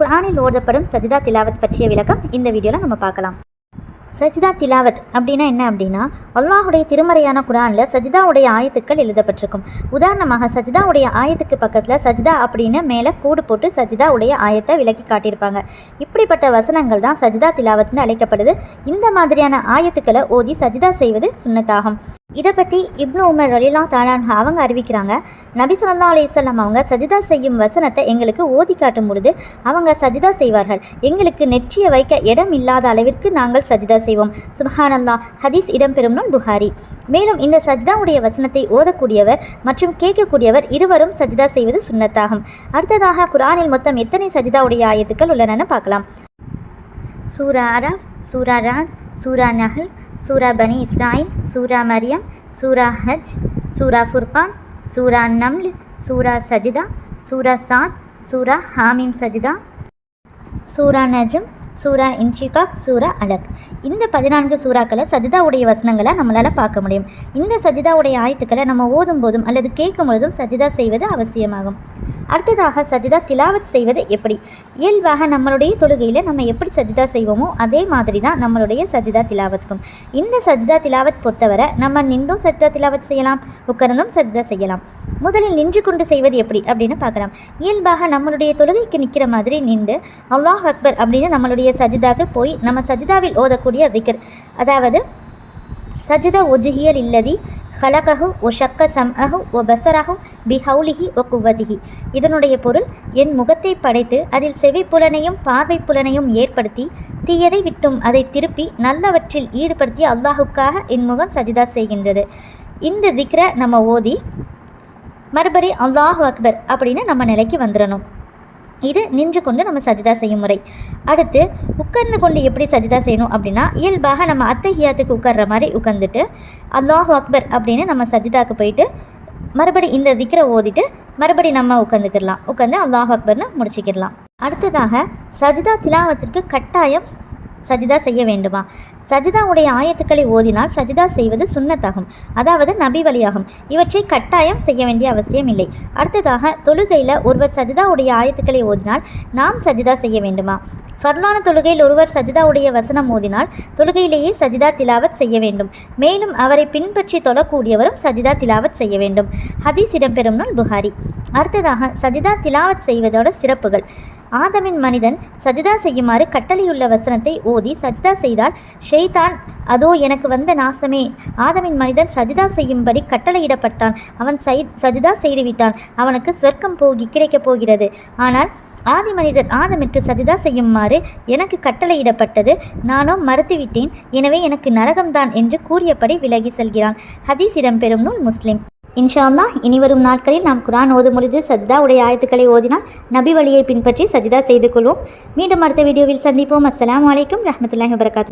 குரானில் ஓதப்படும் சஜிதா திலாவத் பற்றிய விளக்கம் இந்த வீடியோவில் நம்ம பார்க்கலாம். சஜிதா திலாவத் அப்படின்னா என்ன அப்படின்னா அல்லாஹுடைய திருமறையான குரானில் சஜிதாவுடைய ஆயத்துக்கள் எழுதப்பட்டிருக்கும். உதாரணமாக சஜிதாவுடைய ஆயத்துக்கு பக்கத்தில் சஜிதா அப்படின்னு மேலே கூடு போட்டு சஜிதாவுடைய ஆயத்தை விளக்கி காட்டியிருப்பாங்க. இப்படிப்பட்ட வசனங்கள் தான் சஜிதா திலாவத்னு அழைக்கப்படுது. இந்த மாதிரியான ஆயத்துக்களை ஓதி சஜிதா செய்வது சுண்ணத்தாகும். இதை பற்றி இப்னு உமர் ரலிலா தாலான் அவங்க அறிவிக்கிறாங்க. நபி சொல்லா அலிசல்லாம் அவங்க சஜிதா செய்யும் வசனத்தை எங்களுக்கு ஓதி காட்டும் பொழுது அவங்க சஜிதா செய்வார்கள். எங்களுக்கு நெற்றியை வைக்க இடம் இல்லாத அளவிற்கு நாங்கள் சஜிதா செய்வோம். சுபஹானல்லா ஹதீஸ் இடம்பெறும் நூல் புகாரி. மேலும் இந்த சஜிதாவுடைய வசனத்தை ஓதக்கூடியவர் மற்றும் கேட்கக்கூடியவர் இருவரும் சஜிதா செய்வது சுன்னத்தாகும் அடுத்ததாக குரானில் மொத்தம் எத்தனை சஜிதாவுடைய ஆயத்துக்கள் உள்ளனன்னு பார்க்கலாம். சூரா அரப் சூரா ராத் சூரா நஹல் சூரா பனி இஸ்ராயில் சூரா மரியம் சூரா ஹஜ் சூரா ஃபுர்கான் சூரா நம்ல் சூரா சஜிதா சூரா சாத் சூரா ஹாமிம் சஜிதா சூரா நஜம் சூரா இன்ஷிகாக் சூரா அலக் இந்த பதினான்கு சூறாக்களை சஜிதாவுடைய வசனங்களை நம்மளால் பார்க்க முடியும். இந்த சஜிதாவுடைய ஆயத்துக்களை நம்ம ஓதும் போதும் அல்லது கேட்கும் பொழுதும் சஜிதா செய்வது அவசியமாகும். அடுத்ததாக சஜிதா திலாவத் செய்வது எப்படி? இயல்பாக நம்மளுடைய தொழுகையில் நம்ம எப்படி சஜிதா செய்வோமோ அதே மாதிரி தான் நம்மளுடைய சஜிதா திலாவத்துக்கும். இந்த சஜிதா திலாவத் பொறுத்தவரை நம்ம நின்றும் சஜிதா திலாவத் செய்யலாம் உட்கார்ந்தும் சஜிதா செய்யலாம். முதலில் நின்று கொண்டு செய்வது எப்படி அப்படின்னு பார்க்கலாம். இயல்பாக நம்மளுடைய தொழுகைக்கு நிற்கிற மாதிரி நின்று அல்லாஹ் அக்பர் அப்படின்னு நம்மளுடைய சஜிதாக்கு போய் நம்ம சஜிதாவில் ஓதக்கூடிய திக்கர் அதாவது சஜிதா ஒஜுகியல் இல்லதி ஹலகஹு ஒ ஷக்க சம்அஹு ஒ பசரஹு பிஹவுலிஹி ஒ குவதிஹி இதனுடைய பொருள் என் முகத்தை படைத்து அதில் செவிப்புலனையும் பார்வை புலனையும் ஏற்படுத்தி தீயதை விட்டும் அதை திருப்பி நல்லவற்றில் ஈடுபடுத்தி அல்லாஹுக்காக என் முகம் சஜிதா செய்கின்றது. இந்த திக்ரை நம்ம ஓதி மறுபடி அல்லாஹு அக்பர் அப்படின்னு நம்ம நிலைக்கு வந்துடணும் இது நின்று கொண்டு நம்ம சஜிதா செய்யும் முறை. அடுத்து உட்கார்ந்து கொண்டு எப்படி சஜிதா செய்யணும் அப்படின்னா இயல்பாக நம்ம அத்தஹியாத்துக்கு உட்கார்ற மாதிரி உட்காந்துட்டு அல்லாஹ் அக்பர் அப்படின்னு நம்ம சஜிதாக்கு போயிட்டு மறுபடி இந்த திக்கரை ஓதிட்டு மறுபடி நம்ம உட்காந்துக்கிடலாம் உட்காந்து அல்லாஹ் அக்பர்னு முடிச்சுக்கிடலாம். அடுத்ததாக சஜிதா திலாவத்திற்கு கட்டாயம் சஜிதா செய்ய வேண்டுமா? சஜிதாவுடைய ஆயத்துக்களை ஓதினால் சஜிதா செய்வது சுண்ணத்தாகும் அதாவது நபி வழியாகும். இவற்றை கட்டாயம் செய்ய வேண்டிய அவசியம் இல்லை. அடுத்ததாக தொழுகையில் ஒருவர் சஜிதாவுடைய ஆயத்துக்களை ஓதினால் நாம் சஜிதா செய்ய வேண்டுமா? ஃபர்லான தொழுகையில் ஒருவர் சஜிதாவுடைய வசனம் ஓதினால் தொழுகையிலேயே சஜிதா திலாவத் செய்ய வேண்டும். மேலும் அவரை பின்பற்றி தொழக்கூடியவரும் சஜிதா திலாவத் செய்ய வேண்டும். ஹதீஸ் இடம்பெறும் நூல் புகாரி. அடுத்ததாக சஜிதா திலாவத் செய்வதோட சிறப்புகள். ஆதமின் மனிதன் சஜிதா செய்யுமாறு கட்டளையுள்ள வசனத்தை ஓதி சஜிதா செய்தால் ஷெய்தான் அதோ எனக்கு வந்த நாசமே ஆதமின் மனிதன் சஜிதா செய்யும்படி கட்டளையிடப்பட்டான். அவன் சை சஜிதா செய்துவிட்டான். அவனுக்கு சொர்க்கம் போகி கிடைக்கப் போகிறது. ஆனால் ஆதி மனிதர் ஆதமிற்கு சஜிதா செய்யுமாறு எனக்கு கட்டளையிடப்பட்டது. நானோ மறுத்துவிட்டேன். எனவே எனக்கு நரகம்தான் என்று கூறியபடி விலகி செல்கிறான். ஹதீஸ் இடம்பெறும் நூல் முஸ்லிம். இன்ஷா இனி இனிவரும் நாட்களில் நாம் குரான் ஓதும் பொழுது சஜிதா உடைய ஆயத்துக்களை ஓதினால் நபி வழியை பின்பற்றி சஜிதா செய்து கொள்வோம். மீண்டும் அடுத்த வீடியோவில் சந்திப்போம். அஸ்லாம் வலைக்கம் ரஹமத்துல்லாஹி வபரகாத்து